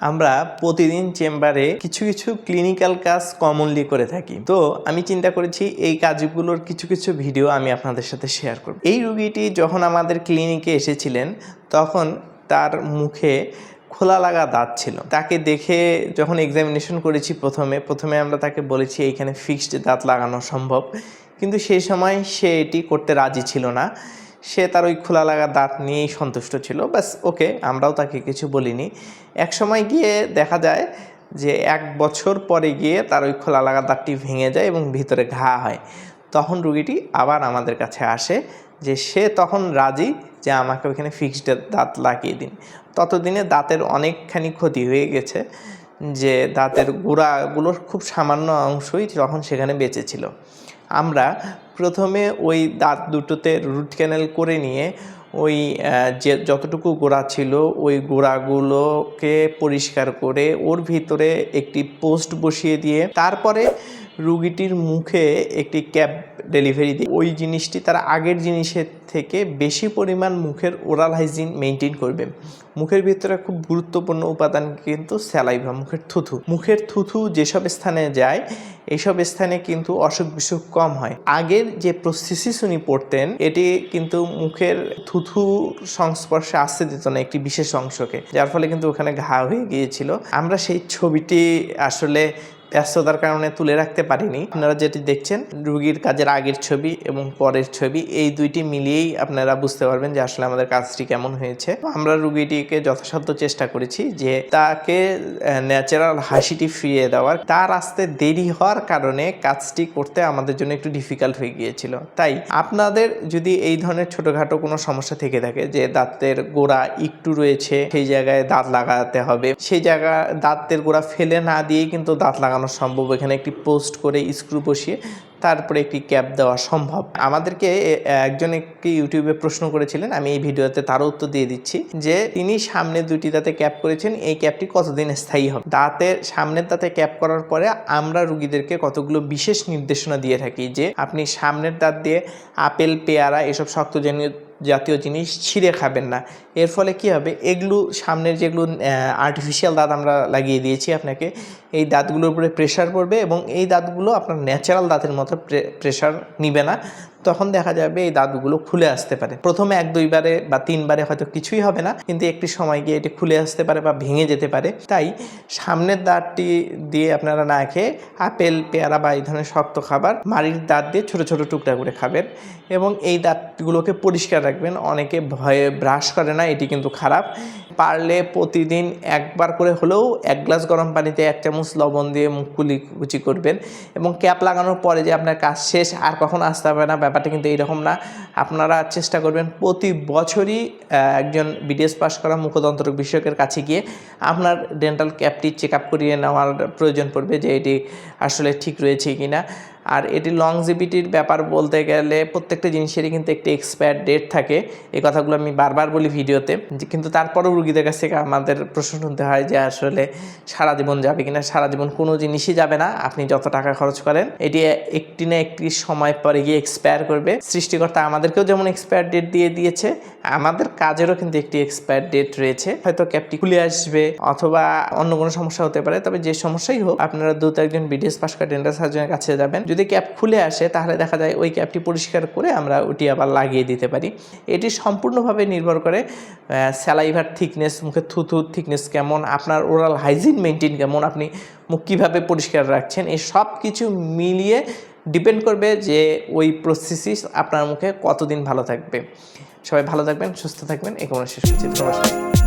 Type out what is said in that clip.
আমরা প্রতিদিন চেম্বারে কিছু কিছু ক্লিনিক্যাল কাজ কমনলি করে থাকি। তো আমি চিন্তা করেছি এই কাজগুলোর কিছু কিছু ভিডিও আমি আপনাদের সাথে শেয়ার করব। এই রুগীটি যখন আমাদের ক্লিনিকে এসেছিলেন, তখন তার মুখে খোলা লাগা দাঁত ছিল। তাকে দেখে যখন এক্সামিনেশন করেছি প্রথমে প্রথমে আমরা তাকে বলেছি, এইখানে ফিক্সড দাঁত লাগানো সম্ভব। কিন্তু সেই সময় সে এটি করতে রাজি ছিল না। সে তার ওই খোলা লাগা দাঁত নিয়েই সন্তুষ্ট ছিল। ব্যাস, ওকে, আমরাও তাকে কিছু বলিনি। এক সময় গিয়ে দেখা যায় যে এক বছর পরে গিয়ে তার ওই খোলা লাগা দাঁতটি ভেঙে যায় এবং ভিতরে ঘা হয়। তখন রুগীটি আবার আমাদের কাছে আসে যে সে তখন রাজি যে আমাকে ওইখানে ফিক্সড দাঁত লাগিয়ে দিন। ততদিনে দাঁতের অনেকখানি ক্ষতি হয়ে গেছে যে দাঁতের গোড়াগুলোর খুব সামান্য অংশই তখন সেখানে বেঁচে ছিল। আমরা প্রথমে ওই দাঁত দুটোতে রুট ক্যানেল করে নিয়ে ওই যে যতটুকু গোড়া ছিল ওই গোড়াগুলোকে পরিষ্কার করে ওর ভিতরে একটি পোস্ট বসিয়ে দিয়ে তারপরে রুগীটির মুখে একটি ক্যাপ ডেলিভারি দিই ওই জিনিসটি তারা আগের জিনিসের থেকে বেশি পরিমাণ মুখের ওরাল হাইজিন মেনটেন করবে। মুখের ভিতরে খুব গুরুত্বপূর্ণ উপাদান কিন্তু স্যালাইভা মুখের থুথু। মুখের থুথু যেসব স্থানে যায় এইসব স্থানে কিন্তু অসুখ বিসুখ কম হয়। আগের যে প্রস্থিসিস উনি পড়তেন, এটি কিন্তু মুখের থুথু সংস্পর্শে আসতে দিত না একটি বিশেষ অংশকে, যার ফলে কিন্তু ওখানে ঘা হয়ে গিয়েছিল। আমরা সেই ছবিটি আসলে ব্যস্ততার কারণে তুলে রাখতে পারিনি। আপনারা যেটি দেখছেন, রুগীর কাজের আগের ছবি এবং পরের ছবি, এই দুইটি মিলিয়েই আপনারা বুঝতে পারবেন যে আসলে আমাদের কাজটি কেমন হয়েছে। আমরা রুগীটিকে যথাসাধ্য চেষ্টা করেছি যে তাকে ন্যাচারাল হাসিটি ফিরিয়ে দেওয়ার। তার আসতে দেরি হওয়ার কারণে কাজটি করতে আমাদের জন্য একটু ডিফিকাল্ট হয়ে গিয়েছিল। তাই আপনাদের যদি এই ধরনের ছোটোখাটো কোনো সমস্যা থেকে থাকে যে দাঁতের গোড়া একটু রয়েছে, সেই জায়গায় দাঁত লাগাতে হবে, সেই জায়গা, দাঁতের গোড়া ফেলে না দিয়েই কিন্তু দাঁত লাগানো সম্ভব। এখানে একটি পোস্ট করে স্ক্রু বসিয়ে তারপরে একটি ক্যাপ দেওয়া সম্ভব। আমাদেরকে একজন একটি ইউটিউবে প্রশ্ন করেছিলেন, আমি এই ভিডিওতে তারও উত্তর দিয়ে দিচ্ছি, যে তিনি সামনে দুটি দাঁতে ক্যাপ করেছেন, এই ক্যাপটি কতদিন স্থায়ী হবে? দাঁতের সামনের দাঁতে ক্যাপ করার পরে আমরা রুগীদেরকে কতগুলো বিশেষ নির্দেশনা দিয়ে থাকি, যে আপনি সামনের দাঁত দিয়ে আপেল, পেয়ারা, এসব শক্তজনীয় জাতীয় জিনিস ছিঁড়ে খাবেন না। এর ফলে কি হবে? এগুলো সামনের যেগুলো আর্টিফিশিয়াল দাঁত আমরা লাগিয়ে দিয়েছি আপনাকে, এই দাঁতগুলোর উপরে প্রেশার পড়বে এবং এই দাঁতগুলো আপনার ন্যাচারাল দাঁতের মতো প্রেশার নিবে না। তখন দেখা যাবে এই দাঁতগুলো খুলে আসতে পারে। প্রথমে এক, দুইবারে বা তিনবারে হয়তো কিছুই হবে না, কিন্তু একটি সময় গিয়ে এটি খুলে আসতে পারে বা ভেঙে যেতে পারে। তাই সামনের দাঁতটি দিয়ে আপনারা না খেয়ে আপেল, পেয়ারা বা এই ধরনের শক্ত খাবার মাড়ির দাঁত দিয়ে ছোট ছোট টুকরা করে খাবেন এবং এই দাঁতগুলোকে পরিষ্কার রাখবেন। অনেকে ভয়ে ব্রাশ করে না, এটি কিন্তু খারাপ। পারলে প্রতিদিন একবার করে হলেও এক গ্লাস গরম পানিতে এক চামচ লবণ দিয়ে মুখ কুলি কুচি করবেন এবং ক্যাপ লাগানোর পরে যে আপনার কাজ শেষ আর কখন আসতে হবে না, ব্যাপারটা কিন্তু এইরকম না। আপনারা চেষ্টা করবেন প্রতি বছরই একজন বিডিএস পাস করা মুখদন্ত রোগ বিশেষজ্ঞের কাছে গিয়ে আপনার ডেন্টাল ক্যাপটি চেক আপ করিয়ে নেওয়ার প্রয়োজন পড়বে যে এটি আসলে ঠিক রয়েছে কি না আর এটি লংজিভিটির ব্যাপার বলতে গেলে প্রত্যেকটা জিনিসেরই কিন্তু একটি এক্সপায়ার ডেট থাকে। এই কথাগুলো আমি বারবার বলি ভিডিওতে কিন্তু তারপরেও রুগীদের কাছ থেকে আমাদের প্রশ্ন শুনতে হয় যে আসলে সারা জীবন যাবে কিনা, সারা জীবন কোনো জিনিসই যাবে না। আপনি যত টাকা খরচ করেন, এটি একটি না একটি সময় পরে গিয়ে এক্সপায়ার করবে। সৃষ্টিকর্তা আমাদেরকেও যেমন এক্সপায়ার ডেট দিয়ে দিয়েছে, আমাদের কাজেরও কিন্তু একটি এক্সপায়ার ডেট রয়েছে। হয়তো ক্যাপটি খুলে আসবে অথবা অন্য কোনো সমস্যা হতে পারে, তবে যে সমস্যাই হোক, আপনারা দ্রুত একজন বিডিএস করা ডেন্টাল সার্জনের কাছে যাবেন। যদি ক্যাপ খুলে আসে, তাহলে দেখা যায় ওই ক্যাপটি পরিষ্কার করে আমরা ওটি আবার লাগিয়ে দিতে পারি। এটি সম্পূর্ণভাবে নির্ভর করে স্যালাইভার থিকনেস মুখের থুথুর থিকনেস কেমন, আপনার ওরাল হাইজিন মেনটেন কেমন, আপনি মুখ কীভাবে পরিষ্কার রাখছেন, এই সব কিছু মিলিয়ে ডিপেন্ড করবে যে ওই প্রসেসিস আপনার মুখে কতদিন ভালো থাকবে। সবাই ভালো থাকবেন, সুস্থ থাকবেন, এই কোনো শেষ করছি নমস্কার